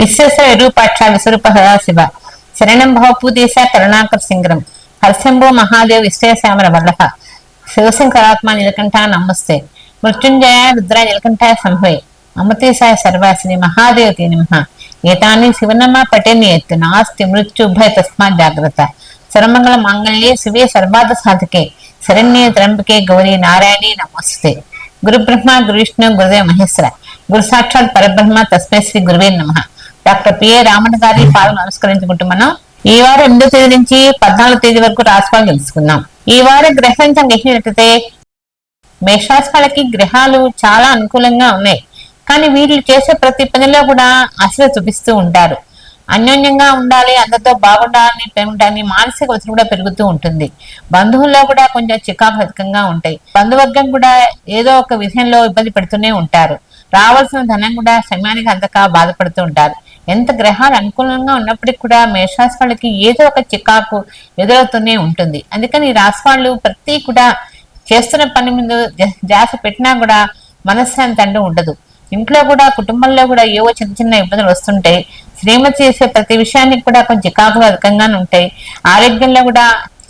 విశ్వేశ్వర విరూపాక్ష విశ్వరూప సదాశివ శరణం భవపూదేశ కరుణాకర్ సింగరం. హర్శంభో మహాదేవ్ విశ్వేశ్యామర వల్లభ. శివశంకరాత్మ నీలకంఠ నమస్తే. మృత్యుంజయ రుద్ర నీలకంఠాయ సంభవే అమృతేశాయ సర్వాసిని మహాదేవతి నమ. ఏతాన్ని శివనమ్మ పటేని ఎత్తు. నాస్తి మృత్యుభయ తస్మాత్ జాగ్రత్త. సర్వమంగళ మాంగళ్యే శివే సర్వాద సాధకే. శరణ్యే త్రంబకే గౌరీ నారాయణి నమస్తే. గురు బ్రహ్మ గురు విష్ణు గురుదేవ మహేశ్వర. గురు సాక్షాత్ పరబ్రహ్మ తస్మై శ్రీ గురువే నమ. డాక్టర్ పిఏ రామన్ గారి పాదం నమస్కరించుకుంటూ మనం ఈ వారం ఎనిమిదో తేదీ నుంచి పద్నాలుగు తేదీ వరకు రాశిఫలం తెలుసుకుందాం. ఈ వారం గ్రహించం గెలిచినట్లయితే మేషరాశి గ్రహాలు చాలా అనుకూలంగా ఉన్నాయి. కానీ వీళ్ళు చేసే ప్రతి పనిలో కూడా అసలు చూపిస్తూ ఉంటారు. అన్యోన్యంగా ఉండాలి అందరితో బాగుండాలని పెరుగుతాని మానసిక ఒత్తిడి కూడా పెరుగుతూ ఉంటుంది. బంధువుల్లో కూడా కొంచెం చికాకు అధికంగా ఉంటాయి. బంధువర్గం కూడా ఏదో ఒక విషయంలో ఇబ్బంది పెడుతూనే ఉంటారు. రావాల్సిన ధనం కూడా సమయానికి అందక బాధపడుతూ ఉంటారు. ఎంత గ్రహాలు అనుకూలంగా ఉన్నప్పటికీ కూడా మేషరాశి వాళ్ళకి ఏదో ఒక చికాకు ఎదురవుతూనే ఉంటుంది. అందుకని రాశి వాళ్ళు ప్రతి కూడా చేస్తున్న పని మీద జాస పెట్టినా కూడా మనశ్శాంతి అంటూ ఉండదు. ఇంట్లో కూడా కుటుంబంలో కూడా ఏవో చిన్న చిన్న ఇబ్బందులు వస్తుంటాయి శ్రీమతి చేసే ప్రతి విషయానికి కూడా కొంచెం చికాకులు అధికంగానే ఉంటాయి. ఆరోగ్యంలో కూడా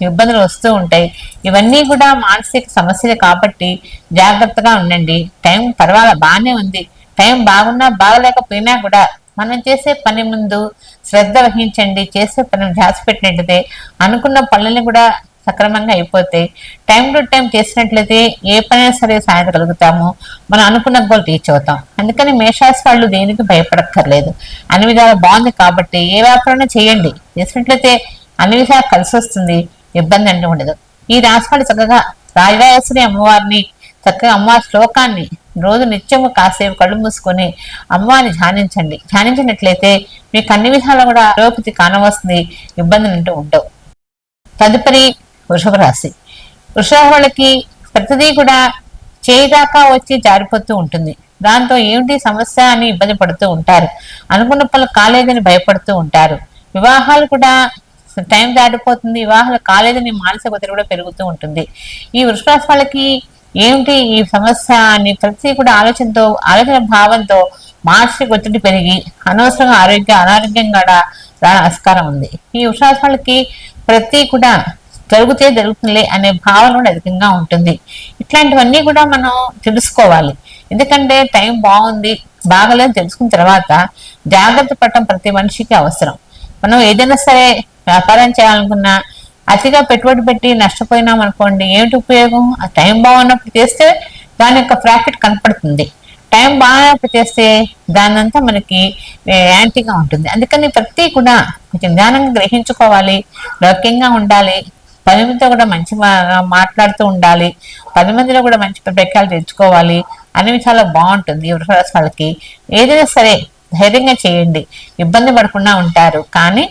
ఇబ్బందులు వస్తూ ఉంటాయి. ఇవన్నీ కూడా మానసిక సమస్యలు కాబట్టి జాగ్రత్తగా ఉండండి. టైం పర్వాలే బాగానే ఉంది. టైం బాగున్నా బాగలేకపోయినా కూడా మనం చేసే పని ముందు శ్రద్ధ వహించండి చేసే పని ధ్యాస పెట్టినట్లయితే అనుకున్న పనులని కూడా సక్రమంగా అయిపోతాయి. టైం టు టైం చేసినట్లయితే ఏ పనైనా సరే సాధించగలుగుతాము. మనం అనుకున్న గోల్ రీచ్ అవుతాం. అందుకని మేషాస్ వాళ్ళు దేనికి భయపడక్కర్లేదు. అన్ని విధాలు బాగుంది కాబట్టి ఏ వ్యాపారం చేయండి. చేసినట్లయితే అన్ని విధాలు కలిసి వస్తుంది. ఇబ్బంది అంటూ ఉండదు. ఈ రాశి వాళ్ళు చక్కగా రాజరాజేశ్వరి అమ్మవారిని చక్కగా అమ్మవారి శ్లోకాన్ని రోజు నిత్యము కాసేపు కళ్ళు మూసుకొని అమ్మవారిని ధ్యానించండి. ధ్యానించినట్లయితే మీకు అన్ని విధాలు కూడా అరోపతి కానవస్తుంది ఇబ్బందులు అంటూ ఉండవు. తదుపరి వృషభ రాశి. వృషభ వాళ్ళకి ప్రతిదీ కూడా చేయిదాకా వచ్చి జారిపోతూ ఉంటుంది. దాంతో ఏమిటి సమస్య అని ఇబ్బంది పడుతూ ఉంటారు. అనుకున్న పనులు కాలేదని భయపడుతూ ఉంటారు. వివాహాలు కూడా టైం దాటిపోతుంది. వివాహాలు కాలేదని మానసిక ఒత్తిడి కూడా పెరుగుతూ ఉంటుంది. ఈ వృషభరాశి వాళ్ళకి ఏమిటి ఈ సమస్య అని ప్రతి కూడా ఆలోచనతో ఆలోచన భావంతో మానసిక ఒత్తిడి పెరిగి అనవసరంగా ఆరోగ్య అనారోగ్యం కూడా రా ఆస్కారం ఉంది. ఈ వృషభరాశి ప్రతి కూడా జరుగుతే జరుగుతుందిలే అనే భావన కూడా అధికంగా ఉంటుంది. ఇట్లాంటివన్నీ కూడా మనం తెలుసుకోవాలి. ఎందుకంటే టైం బాగుంది బాగలేదు తెలుసుకున్న తర్వాత జాగ్రత్త పడటం ప్రతి మనిషికి అవసరం. మనం ఏదైనా సరే వ్యాపారం చేయాలనుకున్నా అతిగా పెట్టుబడి పెట్టి నష్టపోయినాం అనుకోండి ఏమిటి ఉపయోగం? ఆ టైం బాగున్నప్పుడు చేస్తే దాని యొక్క ప్రాఫిట్ కనపడుతుంది. టైం బాగున్నప్పుడు చేస్తే దానంతా మనకి యాంటీగా ఉంటుంది. అందుకని ప్రతి కూడా కొంచెం జ్ఞానంగా గ్రహించుకోవాలి. లౌక్యంగా ఉండాలి. పది మందితో కూడా మంచి మాట్లాడుతూ ఉండాలి. పది మందిలో కూడా మంచి ప్రఖ్యాలు తెచ్చుకోవాలి. అనేవి చాలా బాగుంటుంది ఈ వాళ్ళకి. ఏదైనా సరే ధైర్యంగా చేయండి. ఇబ్బంది పడకుండా ఉంటారు. కానీ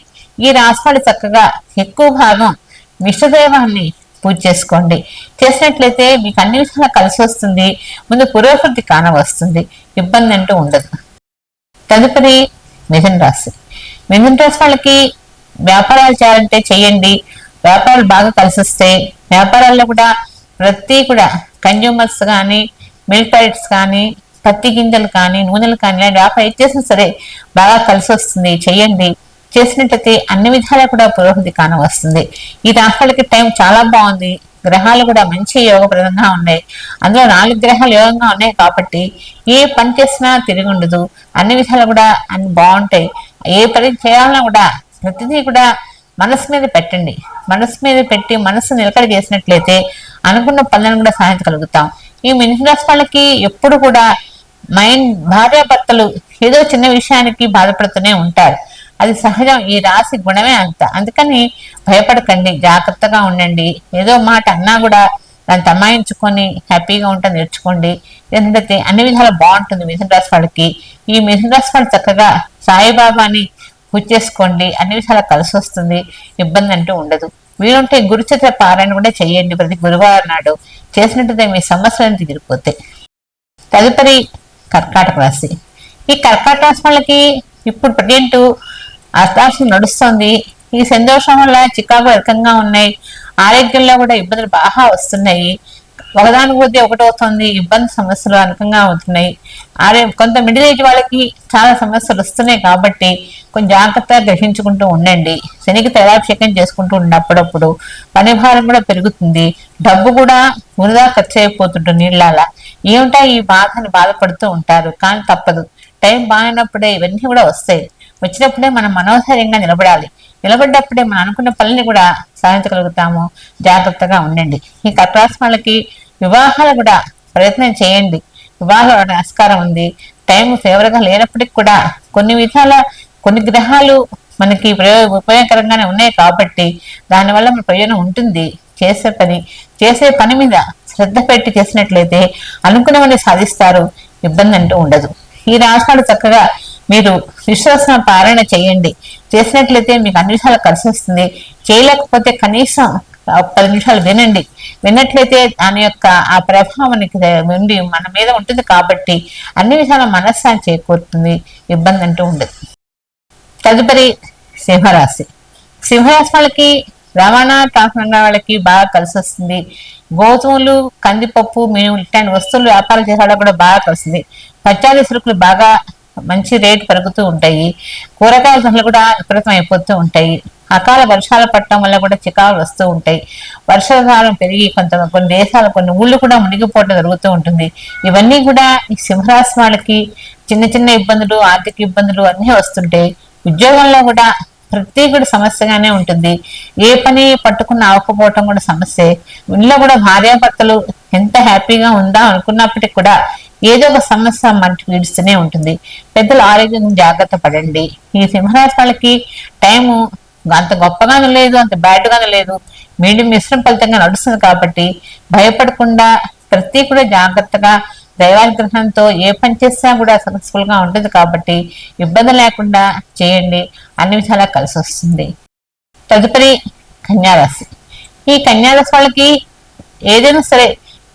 ఈ రాశి చక్కగా ఎక్కువ భాగం విష్ణుదేవాన్ని పూజ చేసుకోండి. చేసినట్లయితే మీకు అన్ని విషయాలు కలిసి వస్తుంది. ముందు పురోగతి కానవస్తుంది ఇబ్బంది అంటూ ఉండదు. తదుపరి మిథున రాశి. మిథున రాశి వాళ్ళకి వ్యాపారాలు చేయాలంటే చేయండి. వ్యాపారాలు బాగా కలిసి వస్తాయి వ్యాపారాల్లో కూడా ప్రతి కూడా కన్జ్యూమర్స్ కానీ మిల్క్ ప్యాకెట్స్ కానీ పత్తి గింజలు కానీ నూనెలు కానీ ఇలాంటి వ్యాపారం చేసినా సరే బాగా కలిసి వస్తుంది. చేయండి. చేసినట్లయితే అన్ని విధాలా కూడా పురోగతి కానవస్తుంది. ఈ రాష్ట్రాలకి టైం చాలా బాగుంది. గ్రహాలు కూడా మంచి యోగప్రదంగా ఉన్నాయి. అందులో నాలుగు గ్రహాలు యోగంగా ఉన్నాయి కాబట్టి ఏ పని చేసినా తిరిగి ఉండదు. అన్ని విధాలు కూడా అన్ని బాగుంటాయి. ఏ పని చేయాలన్నా కూడా ప్రతిదీ కూడా మనసు మీద పెట్టండి. మనసు మీద పెట్టి మనసు నిలకడ చేసినట్లయితే అనుకున్న పనులను కూడా సాధించగలుగుతాం. ఈ మినిస్టర్స్ వాళ్ళకి ఎప్పుడు కూడా మైండ్ భార్యాభర్తలు ఏదో చిన్న విషయానికి బాధపడుతూనే ఉంటారు. అది సహజం. ఈ రాశి గుణమే అంత. అందుకని భయపడకండి. జాగ్రత్తగా ఉండండి. ఏదో మాట అన్నా కూడా దాన్ని తమాయించుకొని హ్యాపీగా ఉంటా నేర్చుకోండి. ఎందుకంటే అన్ని విధాలు బాగుంటుంది మిథున రాశి వాళ్ళకి. ఈ మిథున రాశి వాళ్ళు చక్కగా సాయిబాబాని పూజ చేసుకోండి. అన్ని విధాలు కలిసి వస్తుంది. ఇబ్బంది అంటూ ఉండదు. వీలుంటే గురుచిత్ర పారాయణ కూడా చేయండి. ప్రతి గురువారం నాడు చేసినట్టుదే మీ సమస్యలను తీరిపోతాయి. తదుపరి కర్కాటక రాశి. ఈ కర్కాటక రాశి వాళ్ళకి ఇప్పుడు ప్రజెంట్ అష్టాశి నడుస్తుంది. ఈ సంతోషం వల్ల చికాకు అధికంగా ఉన్నాయి. ఆరోగ్యంలో కూడా ఇబ్బందులు బాగా వస్తున్నాయి. ఒకదానికి కొద్ది ఒకటి అవుతుంది. ఇబ్బంది సమస్యలు అధికంగా అవుతున్నాయి. ఆరే కొంత మిడిల్ ఏజ్ వాళ్ళకి చాలా సమస్యలు వస్తున్నాయి కాబట్టి కొంచెం జాగ్రత్తగా గ్రహించుకుంటూ ఉండండి. శనికి తైలాభిషేకం చేసుకుంటూ ఉన్నప్పుడప్పుడు పని భారం కూడా పెరుగుతుంది. డబ్బు కూడా వృధా ఖర్చు అయిపోతుంటుంది నీళ్ళలా. ఏమిటా ఈ బాధని బాధపడుతూ ఉంటారు. కానీ తప్పదు. టైం బాగినప్పుడే ఇవన్నీ కూడా వస్తాయి. వచ్చినప్పుడే మనం మనోధైర్యంగా నిలబడాలి. నిలబడ్డప్పుడే మనం అనుకున్న పనుల్ని కూడా సాధించగలుగుతాము. జాగ్రత్తగా ఉండండి. ఈ కర్కరాశి వాళ్ళకి వివాహాలు కూడా ప్రయత్నం చేయండి. వివాహాలు ఆస్కారం ఉంది. టైం ఫేవర్గా లేనప్పటికి కూడా కొన్ని విధాల కొన్ని గ్రహాలు మనకి ప్రయోగ ఉపయోగకరంగానే ఉన్నాయి కాబట్టి దానివల్ల మన ప్రయోజనం ఉంటుంది. చేసే పని చేసే పని మీద శ్రద్ధ పెట్టి చేసినట్లయితే అనుకున్నవన్నీ సాధిస్తారు. ఇబ్బంది అంటూ ఉండదు. ఈ రాష్ట్రాలు చక్కగా మీరు విశ్వాసన పారాయణ చేయండి. చేసినట్లయితే మీకు అన్ని విషయాలు కలిసి వస్తుంది. చేయలేకపోతే కనీసం పది నిమిషాలు వినండి. విన్నట్లయితే దాని యొక్క ఆ ప్రభావం ఉండి మన మీద ఉంటుంది కాబట్టి అన్ని విషయాల మనస్సాన్ని చేకూరుతుంది. ఇబ్బంది అంటూ ఉండదు. తదుపరి సింహరాశి. సింహరాశి వాళ్ళకి రవాణా ట్రాన్స్ఫర్ వాళ్ళకి బాగా కలిసి వస్తుంది. గోధుమలు కందిపప్పు మినుములు ఇట్లాంటి వస్తువులు వ్యాపారం చేసే వాళ్ళకి కూడా బాగా కలిసింది పచ్చాది సరుకులు బాగా మంచి రేటు పెరుగుతూ ఉంటాయి. కూరగాయల ధరలు కూడా విపరీతం అయిపోతూ ఉంటాయి. అకాల వర్షాలు పట్టడం వల్ల కూడా చికాకులు వస్తూ ఉంటాయి. వర్షాకాలం పెరిగి కొంత కొన్ని దేశాలు కొన్ని ఊళ్ళు కూడా మునిగిపోవడం జరుగుతూ ఉంటుంది. ఇవన్నీ కూడా ఈ సింహరాశి వాళ్ళకి చిన్న చిన్న ఇబ్బందులు ఆర్థిక ఇబ్బందులు అన్నీ వస్తుంటాయి. ఉద్యోగంలో కూడా ప్రతి కూడా సమస్యగానే ఉంటుంది. ఏ పని పట్టుకున్న అవ్వకపోవటం కూడా సమస్య. ఇంట్లో కూడా భార్యాభర్తలు ఎంత హ్యాపీగా ఉందా అనుకున్నప్పటికీ కూడా ఏదో ఒక సమస్య మనకి పీడిస్తూనే ఉంటుంది. పెద్దల ఆరోగ్యం జాగ్రత్త పడండి. ఈ సింహరాశి వాళ్ళకి టైము అంత గొప్పగాను లేదు అంత బ్యాడ్గాను లేదు. మీడియం మిశ్రమ ఫలితంగా నడుస్తుంది కాబట్టి భయపడకుండా ప్రతి కూడా జాగ్రత్తగా దైవానుగ్రహంతో ఏ పని చేసినా కూడా సక్సెస్ఫుల్గా ఉంటుంది కాబట్టి ఇబ్బంది లేకుండా చేయండి. అన్ని విధాలా కలిసి వస్తుంది. తదుపరి కన్యారాశి. ఈ కన్యారాశి వాళ్ళకి ఏదైనా సరే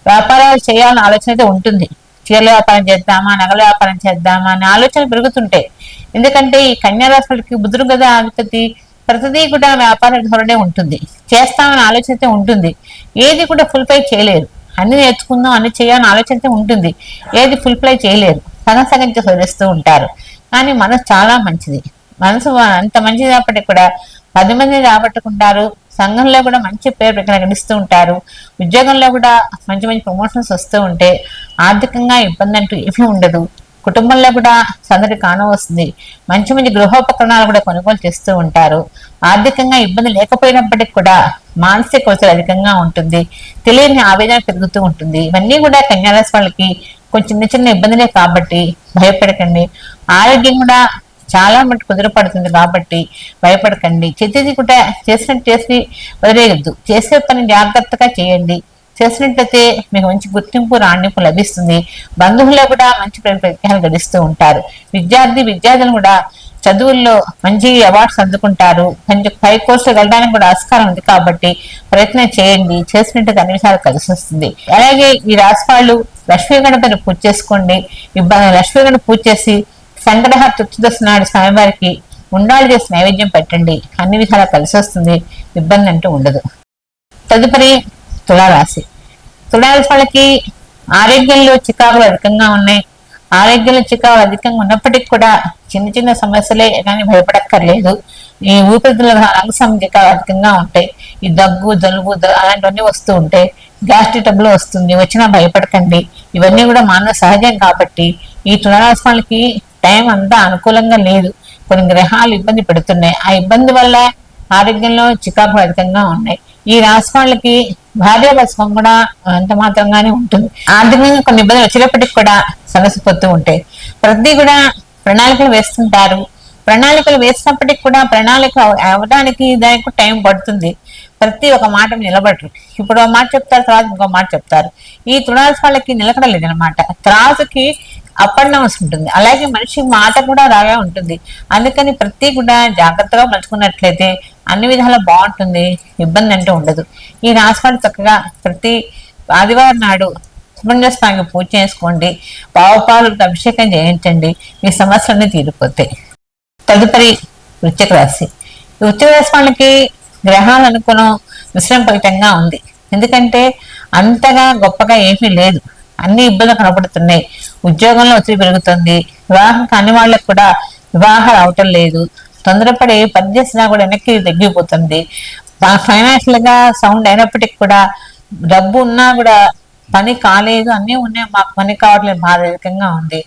వ్యాపారాలు చేయాలని ఆలోచన అయితే ఉంటుంది. చీరల వ్యాపారం చేద్దామా నగల వ్యాపారం చేద్దామా అనే ఆలోచన పెరుగుతుంటాయి ఎందుకంటే ఈ కన్యారాశి వాళ్ళకి బుద్ధుడు కదా అధిపతి ప్రతిదీ కూడా వ్యాపార ధోరణే ఉంటుంది. చేస్తామనే ఆలోచన అయితే ఉంటుంది. ఏది కూడా ఫుల్ పై చేయలేరు. అన్ని నేర్చుకుందాం అన్ని చేయాలని ఆలోచన ఉంటుంది. ఏది ఫుల్ ప్లై చేయలేరు. సగం సగం వదిలేస్తూ ఉంటారు. కానీ మనసు చాలా మంచిది. మనసు అంత మంచిది కాబట్టి కూడా పది మంది రాబట్టుకుంటారు. సంఘంలో కూడా మంచి పేరు ప్రకటిస్తూ ఉంటారు. ఉద్యోగంలో కూడా మంచి మంచి ప్రమోషన్స్ వస్తూ ఉంటే ఆర్థికంగా ఇబ్బంది అంటూ ఏమీ ఉండదు. కుటుంబంలో కూడా సందడి కానవస్తుంది. మంచి మంచి గృహోపకరణాలు కూడా కొనుగోలు చేస్తూ ఉంటారు. ఆర్థికంగా ఇబ్బంది లేకపోయినప్పటికీ కూడా మానసిక ఒత్తిడి అధికంగా ఉంటుంది. తెలియని ఆవేదన పెరుగుతూ ఉంటుంది. ఇవన్నీ కూడా కన్యారాశి వాళ్ళకి కొంచెం చిన్న చిన్న ఇబ్బందులే కాబట్టి భయపడకండి. ఆరోగ్యం కూడా చాలా మటు కుదిరపడుతుంది కాబట్టి భయపడకండి. చేసేది కూడా చేసినట్టు చేసి వదిలేయద్దు. చేసే పని జాగ్రత్తగా చేయండి. చేసినట్లయితే మీకు మంచి గుర్తింపు రాణింపు లభిస్తుంది. బంధువుల్లో కూడా మంచి ప్రత్యేకాలు గడిస్తూ ఉంటారు. విద్యార్థి విద్యార్థులు కూడా చదువుల్లో మంచి అవార్డ్స్ అందుకుంటారు. కొంచెం పై కోర్సులు వెళ్ళడానికి కూడా ఆస్కారం ఉంది కాబట్టి ప్రయత్నం చేయండి. చేసినట్టు అన్ని విషయాలు కలిసి వస్తుంది. అలాగే ఈ రాశి లక్ష్మీ గణపతిని పూజ చేసుకోండి. లక్ష్మీ గణపతి పూజ చేసి సంగ్రహ తుత్తుదశ నాడు స్వామివారికి ఉండాలి చేసి నైవేద్యం పెట్టండి. అన్ని విధాలా కలిసి వస్తుంది. ఇబ్బంది అంటూ ఉండదు. తదుపరి తులారాశి. తులారాశి వాళ్ళకి ఆరోగ్యంలో చికాకులు అధికంగా ఉన్నాయి. ఆరోగ్యంలో చికాకులు అధికంగా ఉన్నప్పటికీ కూడా చిన్న చిన్న సమస్యలే కానీ భయపడక్కర్లేదు. ఈ ఊపిరితిత్తుల రంగసం చికాకు అధికంగా ఉంటాయి. ఈ దగ్గు జలుబు అలాంటివన్నీ వస్తూ ఉంటాయి. గ్యాస్ట్రిక్ టబ్బులు వస్తుంది. వచ్చినా భయపడకండి. ఇవన్నీ కూడా మానవ సహజం కాబట్టి ఈ తులారాశి టైం అంతా అనుకూలంగా లేదు. కొన్ని గ్రహాలు ఇబ్బంది పెడుతున్నాయి. ఆ ఇబ్బంది వల్ల ఆరోగ్యంలో చికాకులు అధికంగా ఉన్నాయి. ఈ రాశి వాళ్ళకి భార్యాభర్తం కూడా అంత మాత్రంగానే ఉంటుంది. ఆర్థికంగా కొన్ని ఇబ్బందులు వచ్చినప్పటికి కూడా సమస్యపోతూ ఉంటాయి ప్రతి కూడా ప్రణాళికలు వేస్తుంటారు. ప్రణాళికలు వేసినప్పటికి కూడా ప్రణాళిక అవ్వడానికి దానికి టైం పడుతుంది. ప్రతి ఒక మాట నిలబడరు. ఇప్పుడు ఒక మాట చెప్తారు తర్వాత ఇంకో మాట చెప్తారు. ఈ తులాసి వాళ్ళకి నిలకడలేదు అనమాట త్రాసుకి అప్ అండ్ డౌన్స్ ఉంటుంది. అలాగే మనిషి మాట కూడా రాగా ఉంటుంది. అందుకని ప్రతి కూడా జాగ్రత్తగా మలుచుకున్నట్లయితే అన్ని విధాలా బాగుంటుంది. ఇబ్బంది అంటూ ఉండదు. ఈ రాశివాడు చక్కగా ప్రతి ఆదివారం నాడు సుబ్రహ్మణ్య స్వామికి పూజ చేసుకోండి. పావుపాలు అభిషేకం చేయించండి. మీ సమస్యలన్నీ తీరిపోతాయి. తదుపరి వృత్తిక రాశి. వృత్తిక రాశి వాళ్ళకి గ్రహాలు అనుకున్న మిశ్రమ ఫలితంగా ఉంది. ఎందుకంటే అంతగా గొప్పగా ఏమీ లేదు. అన్ని ఇబ్బందులు కనపడుతున్నాయి ఉద్యోగంలో ఒత్తిడి పెరుగుతుంది. వివాహం కాని వాళ్ళకు కూడా వివాహాలు అవటం లేదు. తొందరపడి పని చేసినా కూడా వెనక్కి తగ్గిపోతుంది. ఫైనాన్షియల్గా సౌండ్ అయినప్పటికి కూడా డబ్బు ఉన్నా కూడా పని కాలేదు అన్నీ ఉన్నాయి. మాకు పని కావట్లేదు బాధకంగా ఉంది.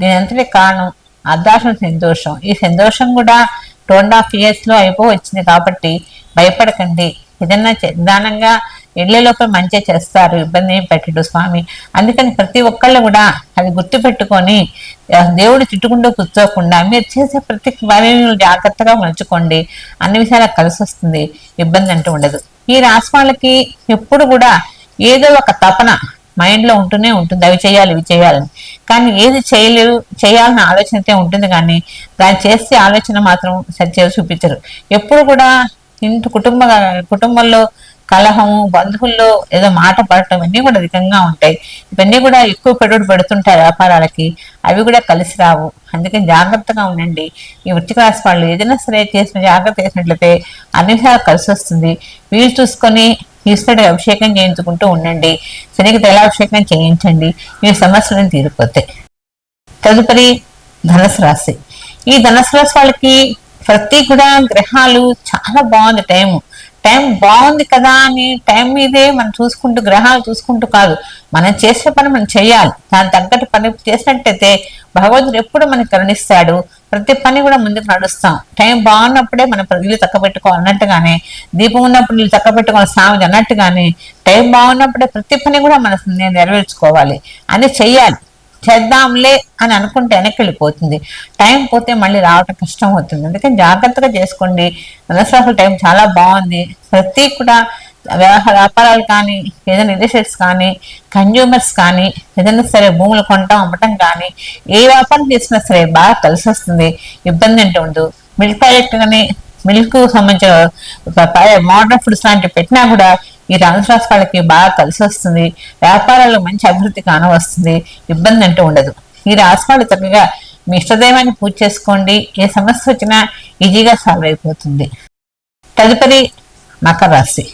దీని అంతటి కారణం అర్ధాశం సంతోషం. ఈ సంతోషం కూడా టూ అండ్ హాఫ్ ఇయర్స్లో అయిపో వచ్చింది కాబట్టి భయపడకండి. ఏదన్నా నిదానంగా ఇళ్ళలోపే మంచిగా చేస్తారు ఇబ్బంది ఏం పెట్టడు స్వామి. అందుకని ప్రతి ఒక్కళ్ళు కూడా అది గుర్తు పెట్టుకొని దేవుడు చుట్టుకుంటూ కూర్చోకుండా మీరు చేసే ప్రతి పనిని జాగ్రత్తగా మలుచుకోండి. అన్ని విషయాలకు కలిసి వస్తుంది. ఇబ్బంది అంటూ ఉండదు. ఈ రాశి వాళ్ళకి ఎప్పుడు కూడా ఏదో ఒక తపన మైండ్లో ఉంటూనే ఉంటుంది. అవి చేయాలి ఇవి చేయాలని. కానీ ఏది చేయలేరు చేయాలన్న ఆలోచన అయితే ఉంటుంది కానీ దాన్ని చేసే ఆలోచన మాత్రం సరిచేసి చూపించరు. ఎప్పుడు కూడా ఇంటి కుటుంబ కుటుంబంలో కలహము బంధువుల్లో ఏదో మాట పడటం ఇవన్నీ కూడా అధికంగా ఉంటాయి. ఇవన్నీ కూడా ఎక్కువ పెట్టుబడి పెడుతుంటాయి వ్యాపారాలకి. అవి కూడా కలిసి రావు. అందుకని జాగ్రత్తగా ఉండండి. ఈ వృత్తిక రాశి వాళ్ళు ఏదైనా సరే చేసిన జాగ్రత్త చేసినట్లయితే అన్ని విషయాలు కలిసి వస్తుంది. వీలు చూసుకొని ఈశ్వరుడు అభిషేకం చేయించుకుంటూ ఉండండి. శనికి తైలాభిషేకం చేయించండి. మీ సమస్యలను తీరిపోతాయి. తదుపరి ధనసు రాశి. ఈ ధనసు రాశి వాళ్ళకి ప్రతి కూడా గ్రహాలు చాలా బాగుంది టైము. టైం బాగుంది కదా అని టైం మీదే మనం చూసుకుంటూ గ్రహాలు చూసుకుంటూ కాదు. మనం చేసే పని మనం చేయాలి. దాని తగ్గట్టు పని చేసినట్టయితే భగవంతుడు ఎప్పుడు మనకి కరుణిస్తాడు. ప్రతి పని కూడా ముందుకు నడుస్తాం. టైం బాగున్నప్పుడే మనం ఇల్లు తక్క పెట్టుకోవాలన్నట్టుగానే దీపం ఉన్నప్పుడు ఇల్లు తక్క పెట్టుకోవాలి సామెత అన్నట్టుగానే టైం బాగున్నప్పుడే ప్రతి పని కూడా మనం నెరవేర్చుకోవాలి. అని చెయ్యాలి. చేద్దాంలే అని అనుకుంటే వెనక్కి వెళ్ళిపోతుంది. టైం పోతే మళ్ళీ రావటం కష్టం అవుతుంది. అందుకని జాగ్రత్తగా చేసుకోండి. ధనస్రాశుల టైం చాలా బాగుంది. ప్రతి కూడా వ్యవహార వ్యాపారాలు కానీ ఏదైనా ఇండస్ట్రీస్ కానీ కన్జ్యూమర్స్ కానీ ఏదైనా సరే భూములు కొనటం అమ్మటం కానీ ఏ వ్యాపారం చేసినా సరే బాగా కలిసి వస్తుంది. ఇబ్బంది అంటూ ఉండదు. మిల్క్ ప్రాజెక్ట్ కానీ మిల్క్ సంబంధించిన మోడర్న్ ఫుడ్స్ లాంటివి పెట్టినా కూడా ఈ రాజరాశి వాళ్ళకి బాగా కలిసి వస్తుంది. వ్యాపారాల్లో మంచి అభివృద్ధి కానవస్తుంది ఇబ్బంది అంటూ ఉండదు. ఈ రాశి వాళ్ళు చక్కగా మీ ఇష్టదైవాన్ని పూజ చేసుకోండి. ఏ సమస్య వచ్చినా ఈజీగా సాల్వ్ అయిపోతుంది. తదుపరి మకర రాశి.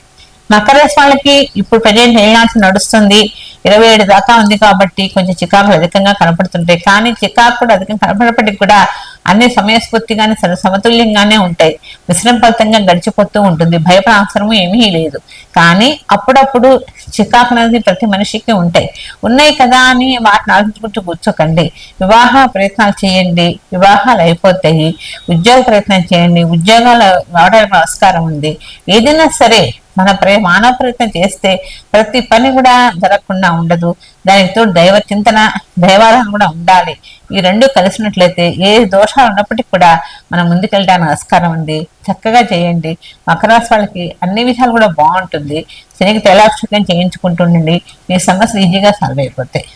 మకర రాశి వాళ్ళకి ఇప్పుడు ప్రజెంట్ ఏనాటి నడుస్తుంది. ఇరవై ఏడు దాకా ఉంది కాబట్టి కొంచెం చికాకులు అధికంగా కనపడుతుంటాయి. కానీ చికాకు కూడా అధికంగా కనపడప్పటికి కూడా అన్ని సమయస్ఫూర్తిగానే సమ- సమతుల్యంగానే ఉంటాయి. విశ్రంఫలితంగా గడిచిపోతూ ఉంటుంది. భయపడ అవసరము ఏమీ లేదు. కానీ అప్పుడప్పుడు చికాకు అనేది ప్రతి మనిషికి ఉంటాయి. ఉన్నాయి కదా అని వాటిని ఆలోచించుకుంటూ కూర్చోకండి. వివాహ ప్రయత్నాలు చేయండి. వివాహాలు అయిపోతాయి. ఉద్యోగ ప్రయత్నం చేయండి. ఉద్యోగాలు రావడానికి ఆస్కారం ఉంది. ఏదైనా సరే మన ప్రే మానవ ప్రయత్నం చేస్తే ప్రతి పని కూడా జరగకుండా ఉండదు. దానితో దైవ చింతన దైవారాధన కూడా ఉండాలి. ఈ రెండు కలిసినట్లయితే ఏ దోషాలు ఉన్నప్పటికీ కూడా మనం ముందుకెళ్ళడానికి ఆస్కారం ఉంది. చక్కగా చేయండి. మకరాశి వాళ్ళకి అన్ని విషయాలు కూడా బాగుంటుంది. శనికి తైలాభిషేకం చేయించుకుంటుండండి మీ సమస్యలు ఈజీగా సాల్వ్ అయిపోతాయి.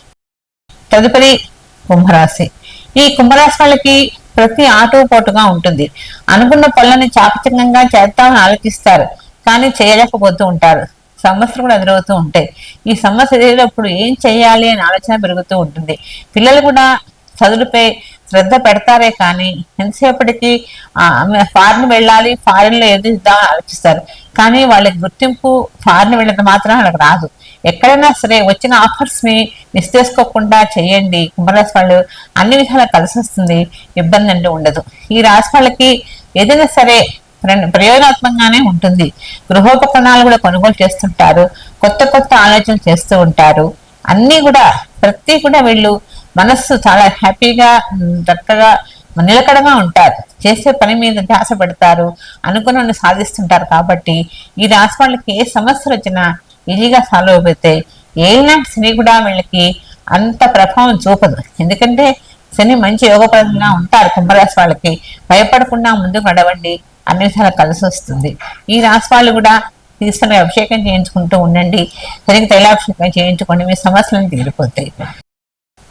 తదుపరి కుంభరాశి. ఈ కుంభరాశి వాళ్ళకి ప్రతి ఆటోపోటుగా ఉంటుంది. అనుకున్న పనులని చాకచక్యంగా చేద్దామని ఆలోచిస్తారు. కానీ చేయలేకపోతూ ఉంటారు. సమస్యలు కూడా ఎదురవుతూ ఉంటాయి. ఈ సమస్య ఎదురైనప్పుడు ఏం చేయాలి అనే ఆలోచన పెరుగుతూ ఉంటుంది. పిల్లలు కూడా చదువులపై శ్రద్ధ పెడతారే కానీ ఎంతసేపటికి ఫారిన్ వెళ్ళాలి ఫారిన్లో ఏది ఇద్దామని ఆలోచిస్తారు. కానీ వాళ్ళకి గుర్తింపు ఫారిన్ వెళ్ళినంత మాత్రం వాళ్ళకి రాదు. ఎక్కడైనా సరే వచ్చిన ఆఫర్స్ని మిస్ చేసుకోకుండా చేయండి. కుంభరాశి వాళ్ళు అన్ని విధాలా కలిసి వస్తుంది. ఇబ్బంది అంటూ ఉండదు. ఈ రాశి వాళ్ళకి ఏదైనా సరే ప్రయోజనాత్మకంగానే ఉంటుంది. గృహోపకరణాలు కూడా కొనుగోలు చేస్తుంటారు. కొత్త కొత్త ఆలోచనలు చేస్తూ ఉంటారు. అన్నీ కూడా ప్రతి కూడా వీళ్ళు మనస్సు చాలా హ్యాపీగా చక్కగా నిలకడగా ఉంటారు. చేసే పని మీద ధ్యాస పెడతారు. అనుకున్న సాధిస్తుంటారు కాబట్టి ఈ రాసి వాళ్ళకి ఏ సమస్యలు వచ్చినా ఈజీగా సాల్వ్ అయిపోతాయి. ఏలాంటి శని కూడా వీళ్ళకి అంత ప్రభావం చూపదు. ఎందుకంటే శని మంచి యోగపరంగా ఉంటారు కుంభరాశి వాళ్ళకి. భయపడకుండా ముందుకు నడవండి. అన్ని కలిసి వస్తుంది. ఈ రాశి వాళ్ళు కూడా తీసుకుని అభిషేకం చేయించుకుంటూ ఉండండి. శనికి తైలాభిషేకం చేయించుకోండి. మీ సమస్యలను తీరిపోతాయి.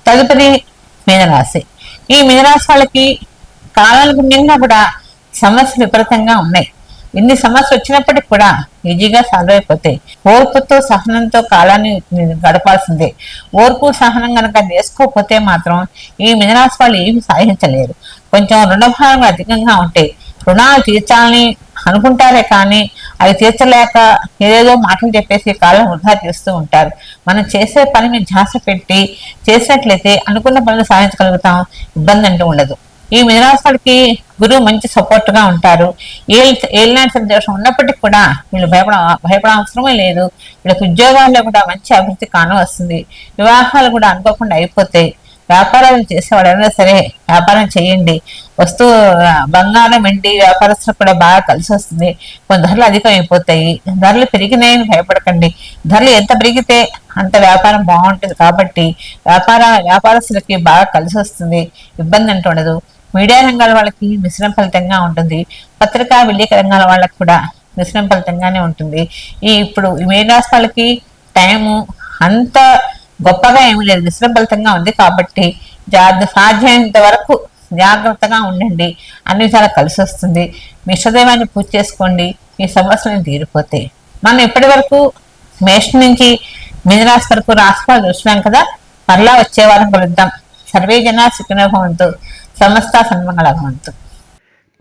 తదుపరి మీనరాశి. ఈ మీనరాశి వాళ్ళకి కాలాలకు కూడా సమస్యలు విపరీతంగా ఉన్నాయి. ఇన్ని సమస్యలు వచ్చినప్పటికి కూడా ఈజీగా సాల్వ్ అయిపోతాయి. ఓర్పుతో సహనంతో కాలాన్ని గడపాల్సిందే. ఓర్పు సహనం కనుక చేసుకోకపోతే మాత్రం ఈ మినరాశి వాళ్ళు ఏమి సాధించలేరు. కొంచెం రుణభారం అధికంగా ఉంటాయి రుణాలు తీర్చాలని అనుకుంటారే కానీ అవి తీర్చలేక ఏదేదో మాటలు చెప్పేసి కాలం వృధా చేస్తూ ఉంటారు. మనం చేసే పని మీద ధ్యాస పెట్టి చేసినట్లయితే అనుకున్న పనులు సాధించగలుగుతాం. ఇబ్బంది అంటూ ఉండదు. ఈ మిథునాస్థుడికి గురువు మంచి సపోర్ట్గా ఉంటారు. ఏల్ ఏలినాటి దోషం ఉన్నప్పటికీ కూడా వీళ్ళు భయపడ భయపడ అవసరమే లేదు. వీళ్ళకి ఉద్యోగాల్లో కూడా మంచి అభివృద్ధి కాను వస్తుంది. వివాహాలు కూడా అనుకోకుండా అయిపోతాయి. వ్యాపారాలు చేసేవాడు ఎవరైనా సరే వ్యాపారం చేయండి. వస్తువు బంగారం ఇంటి వ్యాపారస్తులకు కూడా బాగా కలిసి వస్తుంది. కొన్ని ధరలు అధికమైపోతాయి. ధరలు పెరిగినాయని భయపడకండి. ధరలు ఎంత పెరిగితే అంత వ్యాపారం బాగుంటుంది కాబట్టి వ్యాపార వ్యాపారస్తులకి బాగా కలిసి వస్తుంది. ఇబ్బంది అంటూ ఉండదు. మీడియా రంగాల వాళ్ళకి మిశ్రమ ఫలితంగా ఉంటుంది. పత్రికా విలేక రంగాల వాళ్ళకి కూడా మిశ్రమ ఫలితంగానే ఉంటుంది. ఈ ఇప్పుడు ఈ వాళ్ళకి టైము అంత గొప్పగా ఏమీ లేదు. మిశ్రమ ఫలితంగా ఉంది కాబట్టి జాగ్రత్త సాధ్యమైనంత వరకు జాగ్రత్తగా ఉండండి. అన్ని విధాలు కలిసి వస్తుంది మీ ఇష్టదైవాన్ని పూజ చేసుకోండి. మీ సమస్యలు తీరిపోతాయి. మనం ఇప్పటి వరకు మేషం నుంచి మీనరాశి వరకు రాశిఫలాలు చూసినాం కదా? మరలా వచ్చే వారం కలుద్దాం. సర్వే జన సుఖినో భవంతు. సమస్త సన్మంగళ భవంతు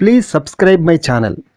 ప్లీజ్ సబ్స్క్రైబ్ my channel.